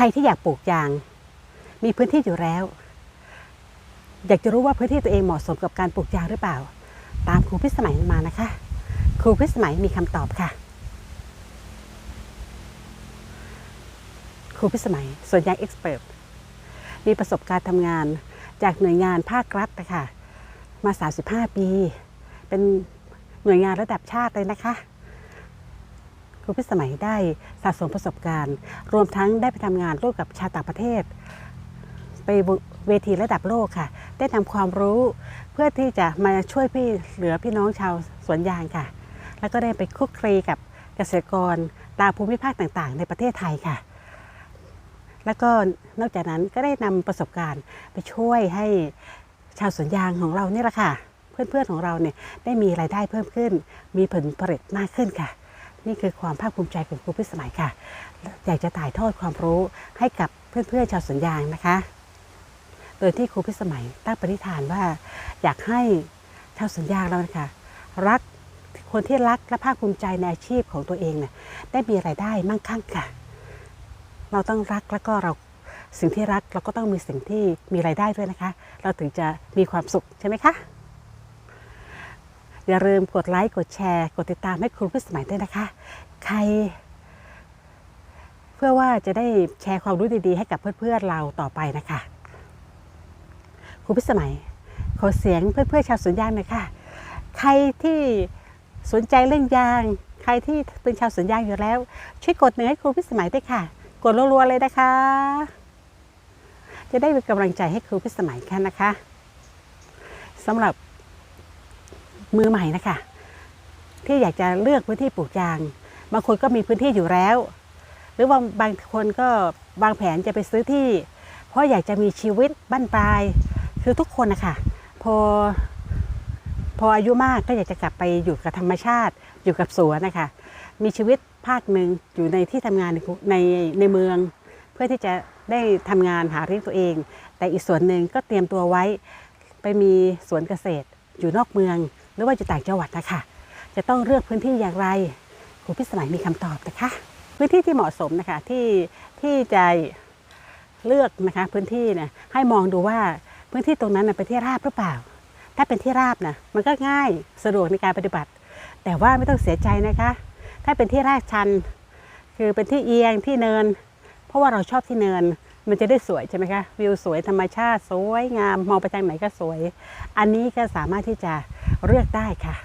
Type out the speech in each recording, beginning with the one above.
รที่อยากปลูกยาง มีพื้นที่อยู่แล้ว อยากจะรู้ว่าพื้นที่ตัวเองเหมาะสมกับการปลูกยางหรือเปล่า ตามครูพิสมัยมานะคะ ครูพิสมัยมีคำตอบค่ะ ครูพิสมัยส่วนยางเอ็กซ์เพรสมีประสบการณ์ทำงานจากหน่วยงานภาครัฐนะคะมา 35 ปี เป็นหน่วยงานระดับชาติเลยนะคะ รูพิสมัยได้สะสมประสบการณ์ รวมทั้งได้ไปทำงานร่วมกับชาวต่างประเทศ ไปเวทีระดับโลกค่ะ ได้นำความรู้เพื่อที่จะมาช่วยพี่เหลือพี่น้องชาวสวนยางค่ะ แล้วก็ได้ไปคุกคลีกับเกษตรกรตามภูมิภาคต่างๆ ในประเทศไทยค่ะ แล้วก็นอกจากนั้นก็ได้นำประสบการณ์ไปช่วยให้ชาวสวนยางของเราเนี่ยแหละค่ะ เพื่อนๆของเราเนี่ยได้มีรายได้เพิ่มขึ้น มีผลผลิตมากขึ้นค่ะ นี่คือความภาคภูมิใจของครูพิสมัยค่ะ อยากจะถ่ายทอดความรู้ให้กับเพื่อนๆชาวสวนยางนะคะ โดยที่ครูพิสมัยตั้งปณิธานว่า อยากให้ชาวสวนยางเรานะคะรักคนที่รักและภาคภูมิใจในอาชีพของตัวเองเนี่ยได้มีรายได้มั่งคั่งค่ะ เราต้องรักแล้วก็เราสิ่งที่รักเราก็ต้องมีสิ่งที่มีรายได้ด้วยนะคะ เราถึงจะมีความสุขใช่ไหมคะ อย่าลืมกดไลค์ กดแชร์ กดติดตามให้ครูพิสมัยด้วยนะคะ ใคร เพื่อว่าจะได้แชร์ความรู้ดีๆ ให้กับเพื่อนๆเราต่อไปนะคะ ครูพิสมัย ขอเสียงเพื่อนๆชาวสวนยางหน่อยค่ะ ใครที่สนใจเรื่องยาง ใครที่เป็นชาวสวนยางอยู่แล้ว ช่วยกดหนึ่งให้ครูพิสมัยด้วยค่ะ กดรัวๆเลยนะคะ จะได้เป็นกำลังใจให้ครูพิสมัยแค่นะคะสำหรับ มือใหม่นะคะที่อยากจะเลือกพื้นที่ปลูกยาง บางคนก็มีพื้นที่อยู่แล้ว หรือว่าบางคนก็วางแผนจะไปซื้อที่ เพราะอยากจะมีชีวิตบ้านปลาย คือทุกคนนะคะพอพออายุมากก็อยากจะกลับไปอยู่กับธรรมชาติ อยู่กับสวนนะคะมีชีวิตภาคหนึ่งอยู่ในที่ทำงานในในในเมือง เพื่อที่จะได้ทำงานหาเลี้ยงตัวเอง แต่อีกส่วนหนึ่งก็เตรียมตัวไว้ไปมีสวนเกษตรอยู่นอกเมือง หรือว่าอยู่ต่างจังหวัดนะคะจะต้องเลือกพื้นที่อย่างไรครูพิสมัยมีคำตอบนะคะ พื้นที่ที่เหมาะสมนะคะที่ที่จะเลือกนะคะพื้นที่เนี่ยให้มองดูว่าพื้นที่ตรงนั้นเป็นที่ราบหรือเปล่า ถ้าเป็นที่ราบนะมันก็ง่ายสะดวกในการปฏิบัติ แต่ว่าไม่ต้องเสียใจนะคะ ถ้าเป็นที่ราบชัน คือเป็นที่เอียงที่เนิน เพราะว่าเราชอบที่เนินมันจะได้สวยใช่ไหมคะวิวสวยธรรมชาติสวยงามมองไปทางไหนก็สวย อันนี้ก็สามารถที่จะ เลือกได้ค่ะ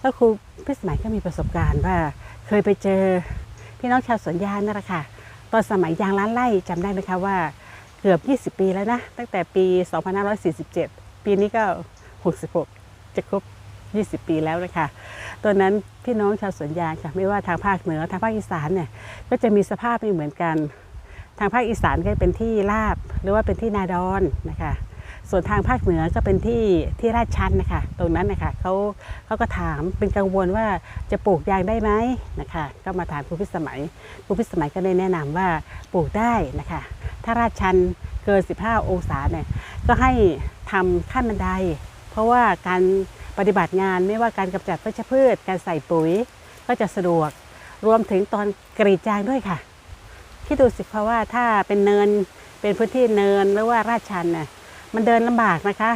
แล้วครูพิสมัยก็มีประสบการณ์ว่า เคยไปเจอพี่น้องชาวสวนยางนั่นแหละค่ะตอนสมัยยางล้านไร่จำได้ไหมคะว่าเกือบ 20 ปีแล้วนะ ตั้งแต่ปี 2547 ปีนี้ก็ 66 จะครบ 20 ปีแล้วนะคะตอนนั้นพี่น้องชาวสวนยางค่ะ ไม่ว่าทางภาคเหนือทางภาคอีสานเนี่ย ก็จะมีสภาพไม่เหมือนกัน ทางภาคอีสานก็เป็นที่ราบ หรือว่าเป็นที่นาดอนนะคะ ส่วนทางภาคเหนือก็เป็นที่ที่ลาดชันนะคะ ตรงนั้นนะคะเขาเขาก็ถามเป็นกังวลว่าจะปลูกยางได้ไหมนะคะ ก็มาถามครูพิสมัยครูพิสมัยก็ได้แนะนำว่าปลูกได้นะคะ ถ้าลาดชันเกิน 15 องศาเนี่ยก็ให้ทำขั้นบันได เพราะว่าการปฏิบัติงานไม่ว่าการกำจัดวัชพืช การใส่ปุ๋ยก็จะสะดวกรวมถึงตอนกรีดยางด้วยค่ะที่ดูสิเพราะว่าถ้าเป็นเนินเป็นพื้นที่เนินหรือว่าราดชันน่ะ มันเดินลำบากนะคะ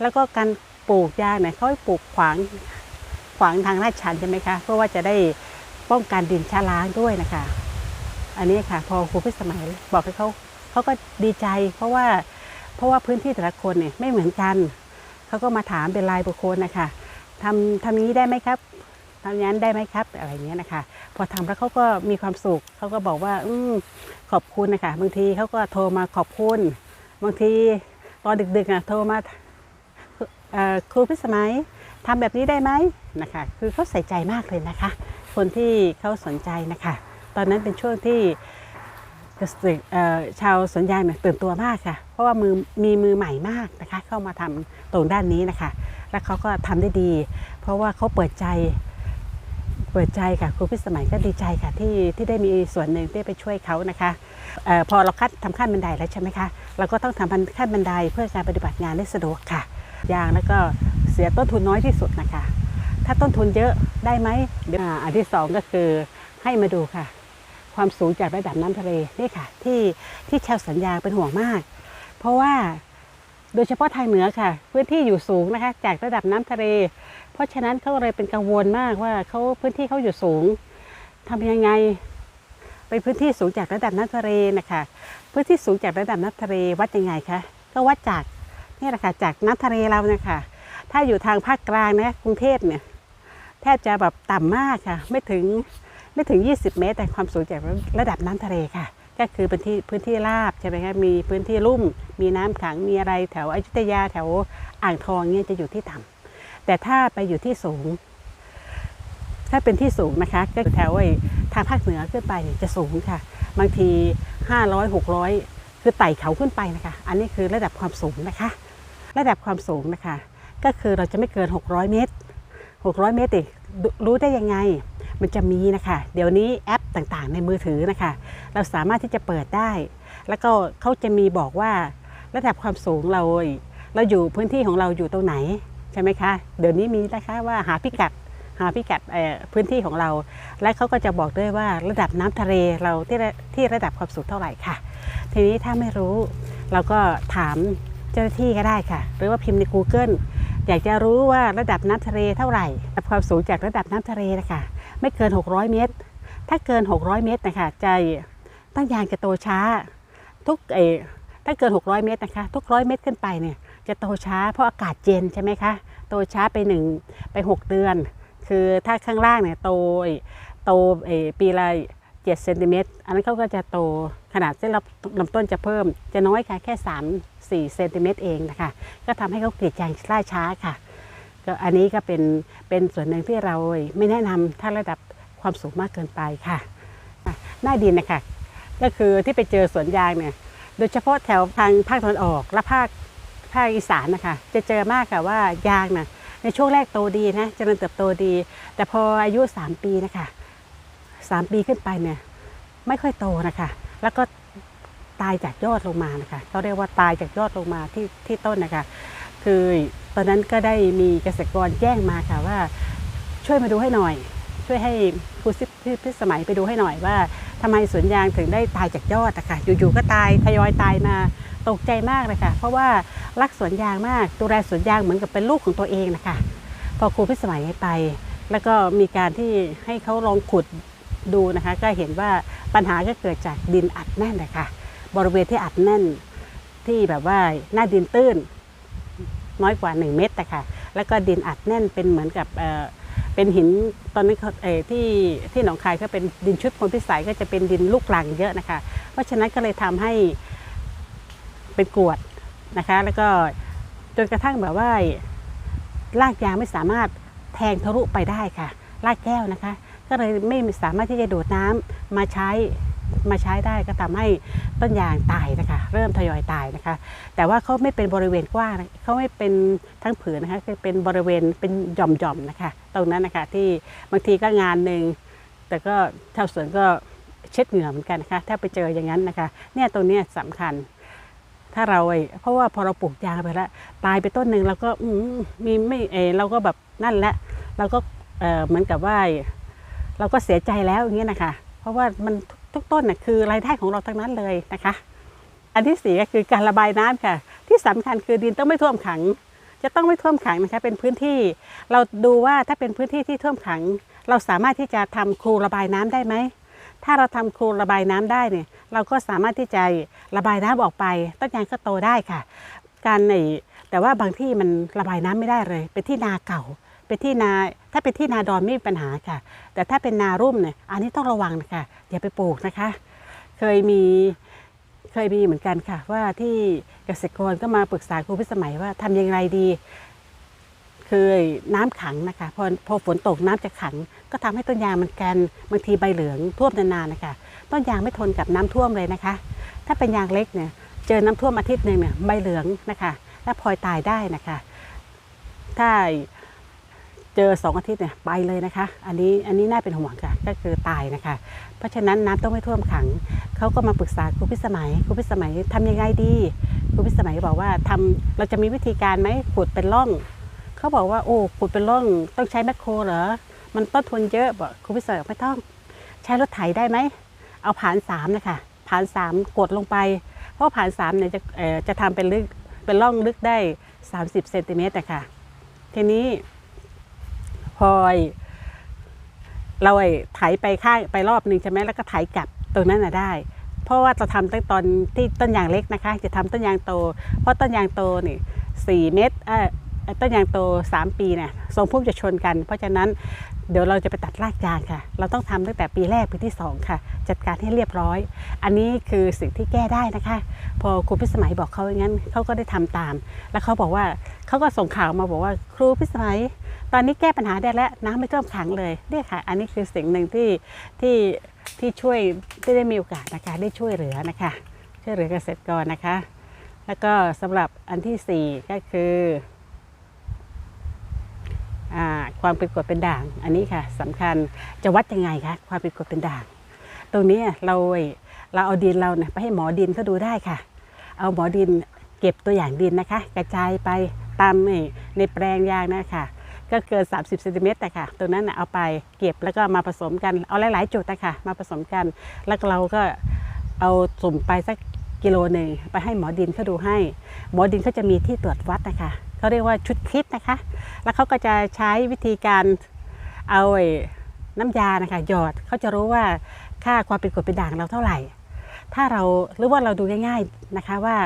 แล้วก็การปลูกยางเนี่ยเขาให้ปลูกขวางขวางทางลาดชันใช่ไหมคะ เพื่อว่าจะได้ป้องกันดินชะล้างด้วยนะคะ อันนี้ค่ะ พอครูพิสมัยบอกให้เขาเขาก็ดีใจ เพราะว่าเพราะว่าพื้นที่แต่ละคนเนี่ยไม่เหมือนกันเขาก็มาถามเป็นรายบุคคลนะคะทำทำนี้ได้ไหมครับทำอย่างนั้นได้ไหมครับอะไรเงี้ยนะคะ พอทำแล้วเขาก็มีความสุขเขาก็บอกว่า อืขอบคุณนะคะบางทีเขาก็โทรมาขอบคุณ บางที ตอนดึกๆอะโทรมาครูพิสมัยทำแบบนี้ได้ไหมนะคะ คือเขาใส่ใจมากเลยนะคะ คนที่เขาสนใจนะคะ ตอนนั้นเป็นช่วงที่ชาวสวนยางเนี่ยตื่นตัวมากค่ะ เพราะว่ามือมีมือใหม่มากนะคะ เข้ามาทำตรงด้านนี้นะคะ แล้วเขาก็ทำได้ดี เพราะว่าเขาเปิดใจ เปิดใจค่ะครูพิสมัยก็ดีใจค่ะที่ที่ได้มีส่วนหนึ่งที่ไปช่วยเขานะคะออพอเราคัดทำขั้นบันไดแล้วใช่ไหมคะ เราก็ต้องทำขั้นบันไดเพื่อการปฏิบัติงานได้สะดวกค่ะ ยางแล้วก็เสียต้นทุนน้อยที่สุดนะคะ ถ้าต้นทุนเยอะได้ไหมอ่าอันที่สองก็คือให้มาดูค่ะ ความสูงจากระดับน้ำทะเลนี่ค่ะ ที่ที่ชาวสัญญาเป็นห่วงมาก เพราะว่าโดยเฉพาะทางเหนือค่ะ พื้นที่อยู่สูงนะคะ จากระดับน้ำทะเล เพราะฉะนั้นเขาเลยเป็นกังวลมากว่าเขาพื้นที่เขาอยู่สูงทำยังไง เป็นพื้นที่สูงจากระดับน้ำทะเลนะคะพื้นที่สูงจากระดับน้ำทะเลวัดยังไงคะก็วัดจากนี่แหละค่ะจากน้ำทะเลเรานี่ยค่ะถ้าอยู่ทางภาคกลางนะกรุงเทพเนี่ยแทบจะแบบต่ำมากค่ะ ไม่ถึงไม่ถึง 20 เมตร แต่ความสูงจากระดับน้ำทะเลค่ะ ก็คือเป็นที่พื้นที่ราบใช่ไหมคะมีพื้นที่ลุ่ม มีน้ำขังมีอะไรแถวอยุธยาแถวอ่างทองเนี่ยจะอยู่ที่ต่ำแต่ถ้าไปอยู่ที่สูง ถ้าเป็นที่สูงนะคะ ก็แถวไอ้ทางภาคเหนือขึ้นไปจะสูงค่ะ บางที 500 600 คือไต่เขาขึ้นไปนะคะ อันนี้คือระดับความสูงนะคะ ระดับความสูงนะคะ ก็คือเราจะไม่เกิน 600 เมตร 600 เมตรเองดูรู้ได้ยังไง มันจะมีนะคะ เดี๋ยวนี้แอปต่างๆ ในมือถือนะคะ เราสามารถที่จะเปิดได้ แล้วก็เขาจะมีบอกว่าระดับความสูงเราเราอยู่พื้นที่ของเราอยู่ตรงไหนใช่ไหมคะ เดี๋ยวนี้มีนะคะว่าหาพิกัด หาพิกัดพื้นที่ของเรา และเขาก็จะบอกด้วยว่าระดับน้ำทะเลเราที่ระที่ระดับความสูงเท่าไหร่ค่ะ ทีนี้ถ้าไม่รู้เราก็ถามเจ้าหน้าที่ก็ได้ค่ะ หรือว่าพิมพ์ใน Google อยากจะรู้ว่าระดับน้ำทะเลเท่าไหร่ระดับความสูงจากระดับน้ำทะเลนะคะไม่เกิน 600 เมตร ถ้าเกิน 600 เมตรนะคะใจต้นยางจะโตช้า ทุกเอถ้าเกิน 600 เมตรนะคะ ทุกร้อยเมตรขึ้นไปเนี่ยจะโตช้าเพราะอากาศเย็นใช่ไหมคะ โตช้าไปหนึ่งไป 6 เดือน คือถ้าข้างล่างเนี่ยโตโตเออปีละ7เซนติเมตรอันนั้นเขาก็จะโตขนาดเส้นลำต้นจะเพิ่ม จะน้อยค่ะแค่ 3 4เซนติเมตรเองนะคะ ก็ทำให้เขากรีดยางล่าช้าค่ะ ก็อันนี้ก็เป็นเป็นส่วนหนึ่งที่เราไม่แนะนำถ้าระดับความสูงมากเกินไปค่ะอะ หน้าดินนะคะ ก็คือที่ไปเจอสวนยางเนี่ย โดยเฉพาะแถวทางภาคตะวันออกและภาคภาคอีสานนะคะ จะเจอมากค่ะว่ายางนะ ในช่วงแรกโตดีนะเจริญเติบโตดี แต่พออายุ 3 ปีนะคะ3ปีขึ้นไปเนี่ยไม่ค่อยโตนะคะ แล้วก็ตายจากยอดลงมานะคะเขาเรียกว่าตายจากยอดลงมาที่ที่ต้นนะคะ คือตอนนั้นก็ได้มีเกษตรกรแจ้งมาค่ะว่าช่วยมาดูให้หน่อย ช่วยให้ครูซิพิสมัยไปดูให้หน่อยว่าทำไมสวนยางถึงได้ตายจากยอดอะคะอยู่ๆก็ตายทยอยตายมา ตกใจมากเลยค่ะ เพราะว่ารักสวนยางมากดูแลสวนยางเหมือนกับเป็นลูกของตัวเองนะคะพอครูพิสมัยไป แล้วก็มีการที่ให้เขาลองขุดดูนะคะ ก็เห็นว่าปัญหาก็เกิดจากดินอัดแน่นนะคะบริเวณที่อัดแน่นที่แบบว่าหน้าดินตื้น น้อยกว่า 1 เมตรแต่ค่ะแล้วก็ดินอัดแน่นเป็นเหมือนกับเเป็นหินตอนนี้ที่ที่หนองคายก็เป็นดินชุดพลพิสัยก็จะเป็นดินลูกหลังเยอะนะคะ เพราะฉะนั้นก็เลยทำให้ เป็นกรวดนะคะ แล้วก็จนกระทั่งแบบว่าลากยางไม่สามารถแทงทะลุไปได้ค่ะ ลากแก้วนะคะ ก็เลยไม่สามารถที่จะดูดน้ำมาใช้มาใช้ได้ก็ทำให้ต้นยางตายนะคะ เริ่มทยอยตายนะคะ แต่ว่าเขาไม่เป็นบริเวณกว้างเขาไม่เป็นทั้งผืนนะคะคือเป็นบริเวณเป็นหย่อมๆนะคะ ตรงนั้นนะคะที่บางทีก็งานหนึ่งแต่ก็ชาวสวนก็เช็ดเหงื่อเหมือนกันนะคะถ้าไปเจออย่างนั้นนะคะ เนี่ยตรงนี้ยสำคัญ ถ้าเราไอ้เพราะว่าพอเราปลูกยางไปแล้วตายไปต้นหนึ่งเราก็อืมีไม่เอเราก็แบบนั่นแหละเราก็เออเหมือนกับว่า เราก็เสียใจแล้วอย่างเงี้ยนะคะ เพราะว่ามันทุกต้นน่ะคือรายได้ของเราทั้งนั้นเลยนะคะ อันที่สี่ก็คือการระบายน้ำค่ะ ที่สำคัญคือดินต้องไม่ท่วมขัง จะต้องไม่ท่วมขังนะคะเป็นพื้นที่ เราดูว่าถ้าเป็นพื้นที่ที่ท่วมขัง เราสามารถที่จะทำครูระบายน้ำได้ไหม ถ้าเราทำครูระบายน้ำได้เนี่ยเราก็สามารถที่จะระบายน้ำออกไป ต้นยางก็โตได้ค่ะ การในแต่ว่าบางที่มันระบายน้ำไม่ได้เลย เป็นที่นาเก่า เป็นที่นาถ้าเป็นที่นาดอนไม่มีปัญหาค่ะ แต่ถ้าเป็นนารุ่มเนี่ยอันนี้ต้องระวังนะคะอย่าไปปลูกนะคะ เคยมีเคยมีเหมือนกันค่ะ ว่าที่เกษตรกรก็มาปรึกษาครูพิสมัยว่าทำยังไงดี คือน้ำขังนะคะพอพอฝนตกน้ำจะขัง ก็ทำให้ต้นยางมันแกนบางทีใบเหลืองท่วมนานๆนะคะต้นยางไม่ทนกับน้ำท่วมเลยนะคะ ถ้าเป็นยางเล็กเนี่ยเจอน้ำท่วมอาทิตย์หนึ่งเนี่ยใบเหลืองนะคะและพลอยตายได้นะคะ ถ้าเจอสองอาทิตย์เนี่ยไปเลยนะคะ อันนี้อันนี้น่าเป็นห่วงค่ะก็คือตายนะคะ เพราะฉะนั้นน้ำต้องไม่ท่วมขังเขาก็มาปรึกษาครูพิสมัยครูพิสมัยทำยังไงดีครูพิสมัยบอกว่าทำเราจะมีวิธีการไหมขุดเป็นร่อง เขาบอกว่าโอ้ขุดเป็นร่องต้องใช้แมคโครเหรอ มันต้นทุนเยอะบอกครูพิสมัยบอกไม่ต้อง ใช้รถไถได้ไหม เอาผานสามนะคะผานสามกดลงไป เพราะผานสามเนี่ยจะจะทำเป็นลึกเป็นร่องลึกได้ 30เซนติเมตรนะคะทีนี้พอเราไอ้ไถไปข้างไปรอบหนึ่งใช่ไหมแล้วก็ไถกลับตรงนั้นน่ะได้ เพราะว่าเราทำตั้งตอนที่ต้นยางเล็กนะคะ จะทำต้นยางโต เพราะต้นยางโตนี่สี่เมตรเอ่อ ต้นยางโต 3 ปีเนี่ยทรงพุ่มจะชนกัน เพราะฉะนั้นเดี๋ยวเราจะไปตัดรากยางค่ะ เราต้องทำตั้งแต่ปีแรกปีที่ 2 ค่ะ จัดการให้เรียบร้อย อันนี้คือสิ่งที่แก้ได้นะคะ พอครูพิสมัยบอกเขาอย่างนั้นเขาก็ได้ทำตาม แล้วเขาบอกว่าเขาก็ส่งข่าวมาบอกว่าครูพิสมัย ตอนนี้แก้ปัญหาได้แล้วน้ำไม่ท่วมขังเลยเนี่ยค่ะ อันนี้คือสิ่งหนึ่งที่ที่ที่ช่วยที่ได้มีโอกาสนะคะได้ช่วยเหลือนะคะ ช่วยเหลือเกษตรกรนะคะ แล้วก็สำหรับอันที่ 4 ก็คือ ความเป็นกรดเป็นด่าง อันนี้ค่ะสำคัญจะวัดยังไงคะความเป็นกรดเป็นด่าง ตรงนี้เราเราเอาดินเราเนี่ยไปให้หมอดินเขาดูได้ค่ะ เอาหมอดินเก็บตัวอย่างดินนะคะ กระจายไปตามในแปลงยางนะคะก็เกิน 30เซนติเมตรแต่ค่ะตรงนั้นเอาไปเก็บแล้วก็มาผสมกัน เอาหลาย ๆ จุดนะคะมาผสมกัน แล้วเราก็เอาสุ่มไปสักกิโลหนึ่งไปให้หมอดินเขาดูให้ หมอดินเขาจะมีที่ตรวจวัดนะคะ เขาเรียกว่าชุดคิดนะคะ แล้วเขาก็จะใช้วิธีการเอาไอ้น้ำยานะคะหยอดเขาจะรู้ว่าค่าความเป็นกรดเป็นด่างเราเท่าไหร่ ถ้าเราหรือว่าเราดูง่าย ๆนะคะว่า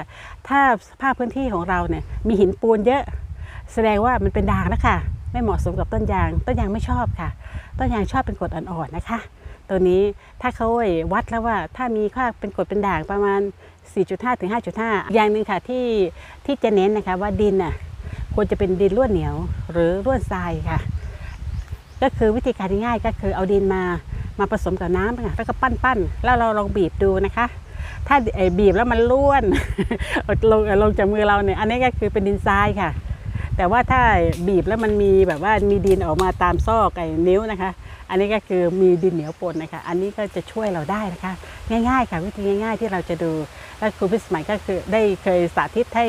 ถ้าสภาพพื้นที่ของเราเนี่ยมีหินปูนเยอะ แสดงว่ามันเป็นด่างแล้วค่ะไม่เหมาะสมกับต้นยาง ต้นยางไม่ชอบค่ะ ต้นยางชอบเป็นกรดอ่อนๆนะคะ ตัวนี้ถ้าเขาไอ้วัดแล้วว่าถ้ามีค่าเป็นกรดเป็นด่างประมาณ 4.5ถึง5.5 อย่างหนึ่งค่ะที่ที่จะเน้นนะคะว่าดินน่ะ ควรจะเป็นดินร่วนเหนียว หรือร่วนทรายค่ะ ก็คือวิธีการง่ายก็คือเอาดินมามาผสมกับน้ำค่ะแล้วก็ปั้นๆ แล้วเราลองบีบดูนะคะ ถ้าไอ้บีบแล้วมันร่วนลงลงจากมือเราเนี่ยอันนี้ก็คือเป็นดินทรายค่ะ แต่ว่าถ้าบีบแล้วมันมีแบบว่ามีดินออกมาตามซอกไอ้นิ้วนะคะ อันนี้ก็คือมีดินเหนียวปนนะคะ อันนี้ก็จะช่วยเราได้นะคะ ง่าย ๆ ค่ะวิธีง่าย ๆ ที่เราจะดูและครูพิสมัยก็คือได้เคยสาธิตให้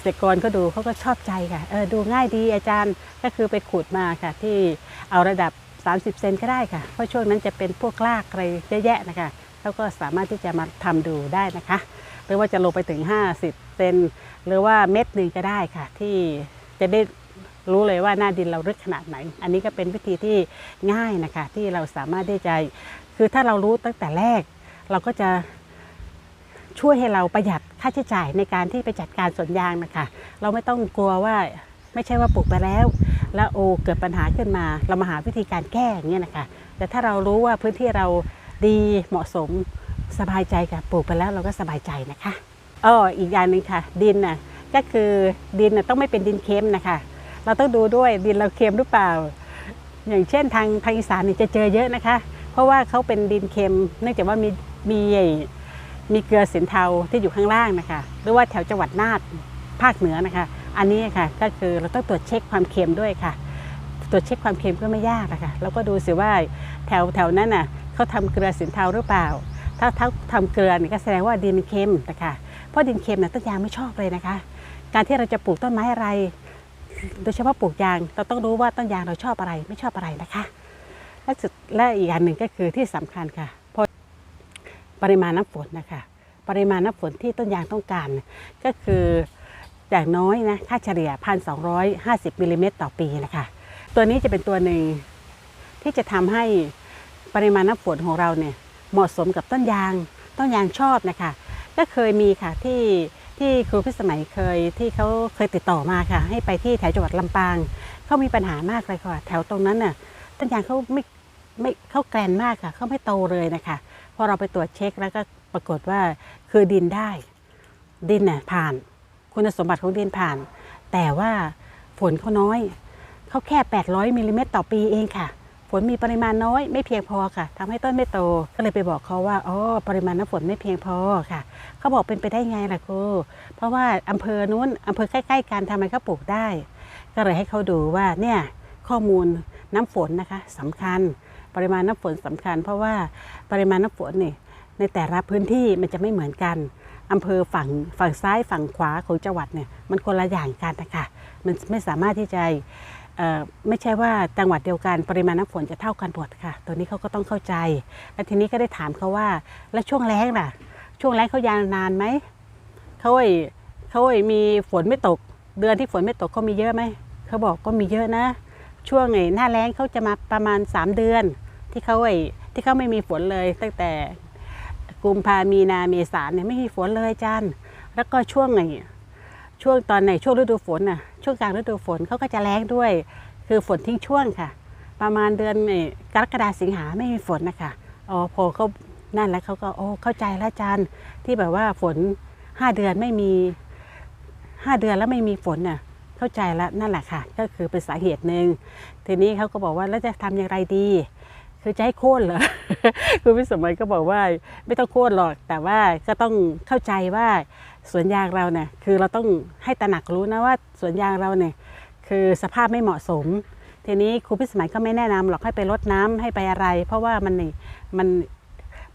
ษตรกรก็ดูเขาก็ชอบใจค่ะเออดูง่ายดีอาจารย์ก็คือไปขุดมาค่ะ ที่เอาระดับ 30 เซนก็ได้ค่ะ เพราะช่วงนั้นจะเป็นพวกรากอะไรเยอะแยะนะคะแล้วก็สามารถที่จะมาทำดูได้นะคะ หรือว่าจะลงไปถึง 50 เซนหรือว่าเม็ดหนึ่งก็ได้ค่ะ ที่จะได้รู้เลยว่าหน้าดินเราลึกขนาดไหน อันนี้ก็เป็นวิธีที่ง่ายนะคะ ที่เราสามารถที่จะคือถ้าเรารู้ตั้งแต่แรก เราก็จะ ช่วยให้เราประหยัดค่าใช้จ่ายในการที่ไปจัดการสวนยางนะคะ เราไม่ต้องกลัวว่าไม่ใช่ว่าปลูกไปแล้ว แล้วโอเกิดปัญหาขึ้นมา เรามาหาวิธีการแก้อย่างเงี้ยนะคะ แต่ถ้าเรารู้ว่าพื้นที่เราดีเหมาะสมสบายใจค่ะปลูกไปแล้วเราก็สบายใจนะคะอ้ออีกอย่างหนึ่งค่ะ ดินน่ะก็คือดินน่ะต้องไม่เป็นดินเค็มนะคะ เราต้องดูด้วยดินเราเค็มหรือเปล่า อย่างเช่นทางทางอีสานนี่จะเจอเยอะนะคะ เพราะว่าเขาเป็นดินเค็มเนื่องจากว่ามีมี มีเกลือสินเทาที่อยู่ข้างล่างนะคะ หรือว่าแถวจังหวัดนานภาคเหนือนะคะ อันนี้ค่ะก็คือเราต้องตรวจเช็คความเค็มด้วยค่ะ ตรวจเช็คความเค็มก็ไม่ยากนะคะแล้วก็ดูสิว่าแถวแถวนั้นน่ะเขาทำเกลือสินเทาหรือเปล่า ถ้าถ้าทำเกลือเนี่ยก็แสดงว่าดินเค็มนะคะ เพราะดินเค็มเนี่ยต้นยางไม่ชอบเลยนะคะ การที่เราจะปลูกต้นไม้อะไร โดยเฉพาะปลูกยางเราต้องรู้ว่าต้นยางเราชอบอะไรไม่ชอบอะไรนะคะ และสุดและอีกอย่างหนึ่งก็คือที่สำคัญค่ะ ปริมาณน้ำฝนนะคะปริมาณน้ำฝนที่ต้นยางต้องการ ก็คืออย่างน้อยนะค่าเฉลี่ย 1,250มิลลิเมตรต่อปีนะคะตัวนี้จะเป็นตัวหนึ่งที่จะทำให้ปริมาณน้ำฝนของเราเนี่ยเหมาะสมกับต้นยาง ต้นยางชอบนะคะก็เคยมีค่ะที่ที่ครูพิสมัยเคยที่เขาเคยติดต่อมาค่ะ ให้ไปที่แถวจังหวัดลำปางเขามีปัญหามากเลยค่ะ แถวตรงนั้นน่ะต้นยางเขาไม่ไม่เขาแกรนมากค่ะเขาไม่โตเลยนะคะ พอเราไปตรวจเช็คแล้วก็ปรากฏว่าคือดินได้ ดินน่ะผ่าน คุณสมบัติของดินผ่าน แต่ว่าฝนเขาน้อยเขาแค่ 800มิลลิเมตรต่อปีเองค่ะ ฝนมีปริมาณน้อยไม่เพียงพอค่ะทำให้ต้นไม่โตก็เลยไปบอกเขาว่าอ๋อปริมาณน้ำฝนไม่เพียงพอค่ะเขาบอกเป็นไปได้ไงล่ะครูเพราะว่าอำเภอนู้นอำเภอใกล้ๆกันทำไมเขาปลูกได้ ก็เลยให้เขาดูว่าเนี่ยข้อมูลน้ำฝนนะคะสำคัญ ปริมาณน้ำฝนสำคัญ เพราะว่าปริมาณน้ำฝนนี่ในแต่ละพื้นที่มันจะไม่เหมือนกันอำเภอฝั่งฝั่งซ้ายฝั่งขวาของจังหวัดเนี่ยมันคนละอย่างกันนะคะมันไม่สามารถที่จะไม่ใช่ว่าจังหวัดเดียวกันปริมาณน้ำฝนจะเท่ากันหมดค่ะ ตัวนี้เขาก็ต้องเข้าใจ แล้วทีนี้ก็ได้ถามเขาว่า แล้วช่วงแล้งล่ะ ช่วงแล้งเขายาวนานไหมเขาไอ้เขาไอ้มีฝนไม่ตก เดือนที่ฝนไม่ตกเขามีเยอะไหมเขาบอกก็มีเยอะนะ ช่วงไอ้หน้าแล้งเขาจะมาประมาณ 3 เดือน ที่เขาไอ้ที่เขาไม่มีฝนเลย ตั้งแต่กุมภามีนาเมษาเนี่ยไม่มีฝนเลยจาร์แล้วก็ช่วงไอ้ช่วงตอนไหนช่วงฤดูฝนน่ะช่วงกลางฤดูฝนเขาก็จะแล้งด้วย คือฝนทิ้งช่วงค่ะ ประมาณเดือนกรกฎาสิงหาไม่มีฝนนะคะอ๋อพอเขานั่นแล้วเขาก็โอ้เข้าใจแล้วอาจารย์ที่แบบว่าฝนห้าเดือนไม่มีห้าเดือนแล้วไม่มีฝนน่ะเข้าใจแล้วนั่นแหละค่ะ ก็คือเป็นสาเหตุหนึ่งทีนี้เขาก็บอกว่าแล้วจะทำอย่างไรดี คือจะให้โค่นเหรอคุณพิสมัยก็บอกว่าไม่ต้องโค่นหรอก แต่ว่าก็ต้องเข้าใจว่าสวนยางเราเนี่ยคือเราต้องให้ตระหนักรู้นะว่าสวนยางเราเนี่ยคือสภาพไม่เหมาะสม ทีนี้ครูพิสมัยก็ไม่แนะนำหรอกให้ไปรดน้ำให้ไปอะไร เพราะว่ามันนี่มัน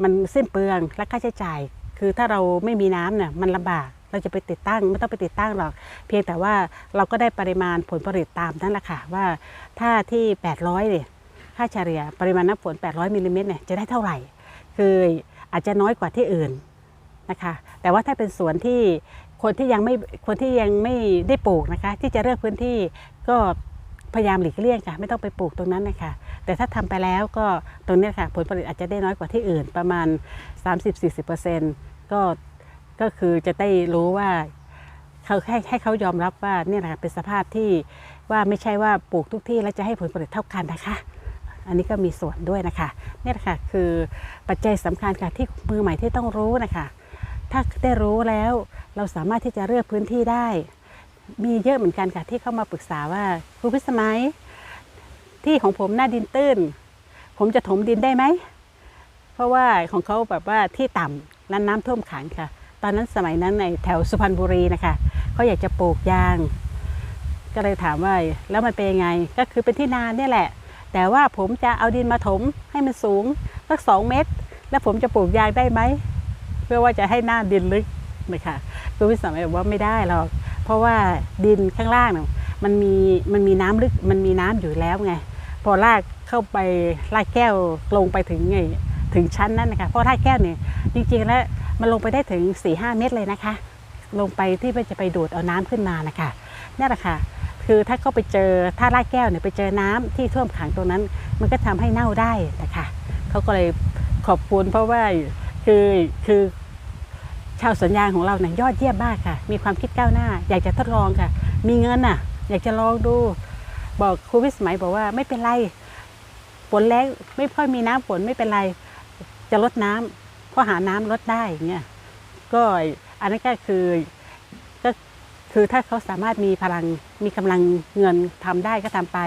มันสิ้นเปลืองและค่าใช้จ่าย คือถ้าเราไม่มีน้ำเนี่ยมันลำบากเราจะไปติดตั้งไม่ต้องไปติดตั้งหรอก เพียงแต่ว่าเราก็ได้ปริมาณผลผลิตตามนั่นแหละค่ะว่าถ้าที่ 800เนี่ย ค่าเฉลี่ยปริมาณน้ำฝน 800มิลลิเมตรเนี่ยจะได้เท่าไหร่ คืออาจจะน้อยกว่าที่อื่นนะคะแต่ว่าถ้าเป็นสวนที่คนที่ยังไม่คนที่ยังไม่ได้ปลูกนะคะ ที่จะเลือกพื้นที่ก็พยายามหลีกเลี่ยงค่ะ ไม่ต้องไปปลูกตรงนั้นนะคะแต่ถ้าทำไปแล้วก็ตรงนี้ค่ะ ผลผลิตอาจจะได้น้อยกว่าที่อื่นประมาณ 30-40%ก็ก็คือจะได้รู้ว่าเขาให้ให้เขายอมรับว่าเนี่ยแหละคะเป็นสภาพที่ว่าไม่ใช่ว่าปลูกทุกที่แล้วจะให้ผลผลิตเท่ากันนะคะ อันนี้ก็มีส่วนด้วยนะคะนี่แหละค่ะคือปัจจัยสำคัญค่ะที่มือใหม่ที่ต้องรู้นะคะ ถ้าได้รู้แล้วเราสามารถที่จะเลือกพื้นที่ได้ มีเยอะเหมือนกันค่ะที่เข้ามาปรึกษาว่าครูพิสมัย ที่ของผมหน้าดินตื้น ผมจะถมดินได้ไหมเพราะว่าของเขาแบบว่าที่ต่ำและน้ำท่วมขังค่ะ ตอนนั้นสมัยนั้นในแถวสุพรรณบุรีนะคะเขาอยากจะปลูกยาง ก็เลยถามว่าแล้วมันเป็นยังไงก็คือเป็นที่นาเนี่ยแหละ แต่ว่าผมจะเอาดินมาถมให้มันสูงสักสองเมตร แล้วผมจะปลูกยางได้ไหมเพื่อว่าจะให้หน้าดินลึกนะคะคุณวิสามัยบอกว่าไม่ได้หรอกเพราะว่าดินข้างล่างมันมีมันมีน้ำลึกมันมีน้ำอยู่แล้วไง พอลากเข้าไปลากแก้วลงไปถึงไงถึงชั้นนั้นนะคะเพราะลากแก้วเนี่ยจริงๆแล้วมันลงไปได้ถึง4ี่ห้าเมตรเลยนะคะ ลงไปที่มันจะไปดูดเอาน้ำขึ้นมานะคะนี่แหละค่ะ คือถ้าเขาไปเจอถ้าลากแก้วเนี่ยไปเจอน้ำที่ท่วมขังตรงนั้น มันก็ทำให้เน่าได้นะคะเขาก็เลยขอบคุณเพราะว่าคือคือชาวสวนยางของเราเนี่ยยอดเยี่ยมมากค่ะ มีความคิดก้าวหน้า อยากจะทดลองค่ะ มีเงินน่ะ อยากจะลองดู บอกครูวิสมัยบอกว่าไม่เป็นไรฝนแรงไม่ค่อยมีน้ำฝนไม่เป็นไร จะลดน้ำเพราะหาน้ำลดได้เงี้ยก็อันนั้นก็คือ คือถ้าเขาสามารถมีพลังมีกำลังเงินทำได้ก็ทำไป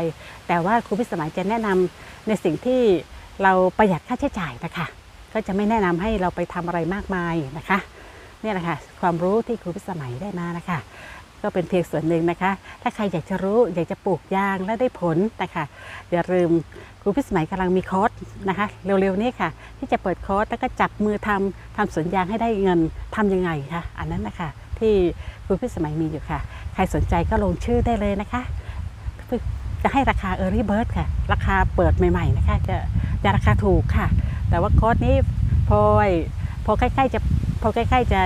แต่ว่าครูพิสมัยจะแนะนำในสิ่งที่เราประหยัดค่าใช้จ่ายนะคะ ก็จะไม่แนะนำให้เราไปทำอะไรมากมายนะคะนี่แหละค่ะความรู้ที่ครูพิสมัยได้มานะคะ ก็เป็นเพียงส่วนหนึ่งนะคะ ถ้าใครอยากจะรู้อยากจะปลูกยางและได้ผลนะคะอย่าลืมครูพิสมัยกำลังมีคอร์สนะคะ เร็วๆนี้ค่ะ ที่จะเปิดคอร์สแล้วก็จับมือทำทำสวนยางให้ได้เงินทำยังไงคะอันนั้นนะคะ ที่ครูพิสมัยมีอยู่ค่ะ ใครสนใจก็ลงชื่อได้เลยนะคะ จะให้ราคา Early Bird ค่ะ ราคาเปิดใหม่ๆนะคะ จะจะราคาถูกค่ะ แต่ว่าโคอร์สนี้พอพอใกล้ๆจะพอใกล้ๆจะ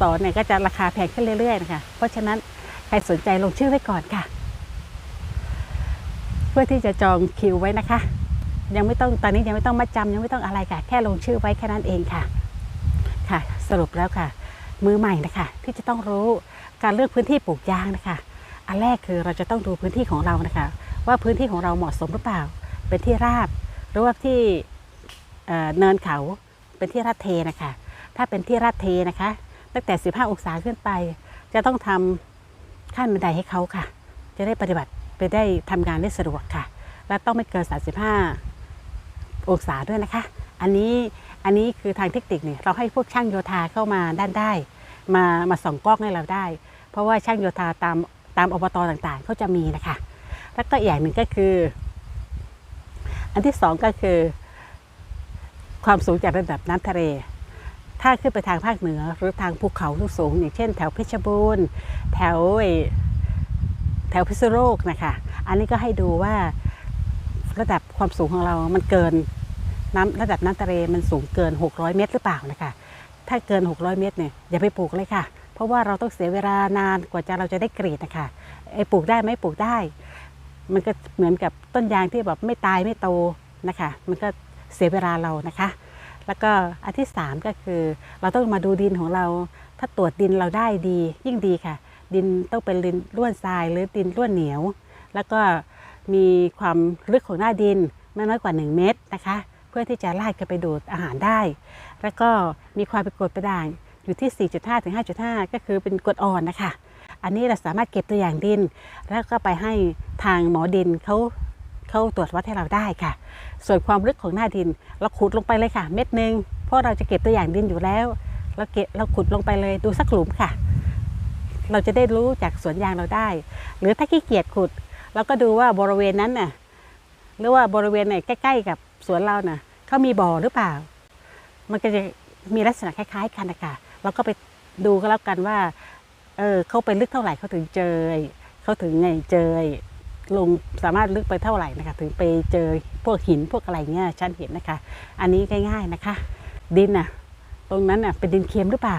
สอนเนี่ยก็จะราคาแพงขึ้นเรื่อยๆนะคะ เพราะฉะนั้นใครสนใจลงชื่อไว้ก่อนค่ะ เพื่อที่จะจองคิวไว้นะคะ ยังไม่ต้องตอนนี้ยังไม่ต้องมาจำยังไม่ต้องอะไรค่ะ แค่ลงชื่อไว้แค่นั้นเองค่ะ ค่ะ สรุปแล้วค่ะ มือใหม่นะคะที่จะต้องรู้การเลือกพื้นที่ปลูกยางนะคะ อันแรกคือเราจะต้องดูพื้นที่ของเรานะคะ ว่าพื้นที่ของเราเหมาะสมหรือเปล่า เป็นที่ราบหรือว่าที่เเนินเขาเป็นที่ราดเทนะคะ ถ้าเป็นที่ราดเทนะคะ ตั้งแต่ 15 องศาขึ้นไป จะต้องทำขั้นบันไดให้เขาค่ะ จะได้ปฏิบัติไปได้ทำงานได้สะดวกค่ะ และต้องไม่เกิน 35 องศาด้วยนะคะ อันนี้ อันนี้คือทางเทคนิคเนี่ยเราให้พวกช่างโยธาเข้ามาด้านได้ มามาส่องกล้องให้เราได้ เพราะว่าช่างโยธาตามตามอบตต่างๆเขาจะมีนะคะ แล้วก็อย่างหนึ่งก็คือ อันที่สองก็คือ ความสูงจากระดับน้ำทะเล ถ้าขึ้นไปทางภาคเหนือหรือทางภูเขาสูงอย่างเช่น แถวเพชรบูรณ์แถวแถวพิษณุโลกนะคะ อันนี้ก็ให้ดูว่าระดับความสูงของเรามันเกิน น้ำระดับน้ำทะเลมันสูงเกิน 600 เมตรหรือเปล่านะคะถ้าเกิน 600 เมตรเนี่ยอย่าไปปลูกเลยค่ะ เพราะว่าเราต้องเสียเวลานานกว่าจะเราจะได้กรีดนะคะไอ้ปลูกได้ไหมปลูกได้ มันก็เหมือนกับต้นยางที่แบบไม่ตายไม่โตนะคะ มันก็เสียเวลาเรานะคะ แล้วก็อันที่ 3 ก็คือ เราต้องมาดูดินของเรา ถ้าตรวจดินเราได้ดี ยิ่งดีค่ะ ดินต้องเป็นดินร่วนทรายหรือดินร่วนเหนียว แล้วก็มีความลึกของหน้าดินไม่น้อยกว่า 1 เมตรนะคะ เพื่อที่จะไลากกันไปดูดอาหารได้ แล้วก็มีความเป็นกรดเป็นด่างอยู่ที่ 4.5 ถึง 5.5 ก็คือเป็นกรดอ่อนนะคะ อันนี้เราสามารถเก็บตัวอย่างดิน แล้วก็ไปให้ทางหมอดินเขาเขาตรวจวัดให้เราได้ค่ะ ส่วนความลึกของหน้าดิน เราขุดลงไปเลยค่ะ เม็ดหนึ่งเพราะเราจะเก็บตัวอย่างดินอยู่แล้ว เราเก็บเราขุดลงไปเลยดูสักหลุมค่ะ เราจะได้รู้จากสวนยางเราได้ หรือถ้าขี้เกียจขุด เราก็ดูว่าบริเวณนั้นน่ะหรือว่าบริเวณไหนใกล้ ๆ กับ สวนเราน่ะเขามีบ่อหรือเปล่า มันก็จะมีลักษณะคล้าย ๆ กันนะคะเราก็ไปดูก็แล้วกันว่า เออเขาไปลึกเท่าไหร่เขาถึงเจอเขาถึงไงเจอลงสามารถลึกไปเท่าไหร่นะคะ ถึงไปเจอพวกหินพวกอะไรเงี้ยชั้นเห็นนะคะ อันนี้ง่ายๆนะคะ ดินน่ะ ตรงนั้นน่ะเป็นดินเค็มหรือเปล่า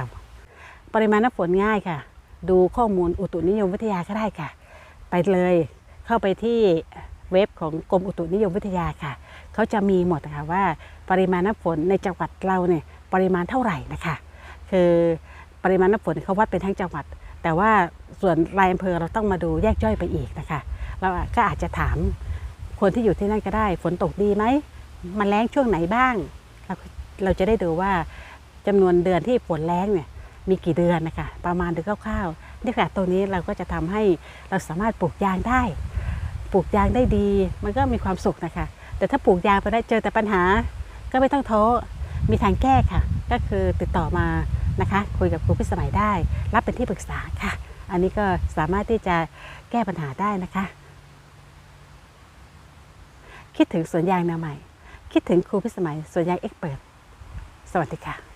ปริมาณน้ำฝนง่ายค่ะ ดูข้อมูลอุตุนิยมวิทยาก็ได้ค่ะ ไปเลยเข้าไปที่เว็บของกรมอุตุนิยมวิทยาค่ะ เขาจะมีหมดนะคะว่าปริมาณน้ำฝนในจังหวัดเราเนี่ยปริมาณเท่าไหร่นะคะคือปริมาณน้ำฝนเขาวัดเป็นทั้งจังหวัด แต่ว่าส่วนรายอำเภอเราต้องมาดูแยกย่อยไปอีกนะคะเราก็อาจจะถามคนที่อยู่ที่นั่นก็ได้ ฝนตกดีไหมมันแล้งช่วงไหนบ้าง เราเราจะได้ดูว่าจำนวนเดือนที่ฝนแล้งเนี่ยมีกี่เดือนนะคะประมาณเดือนคร่าวๆนี่ค่ะตรงนี้เราก็จะทำให้เราสามารถปลูกยางได้ ปลูกยางได้ดี มันก็มีความสุขนะคะ แต่ถ้าปลูกยางไปได้เจอแต่ปัญหาก็ไม่ต้องท้อมีทางแก้ค่ะ ก็คือติดต่อมานะคะ คุยกับครูพิสมัยได้ รับเป็นที่ปรึกษาค่ะ อันนี้ก็สามารถที่จะแก้ปัญหาได้นะคะ คิดถึงสวนยางแนวใหม่ คิดถึงครูพิสมัยสวนยางเอ็กเปิด สวัสดีค่ะ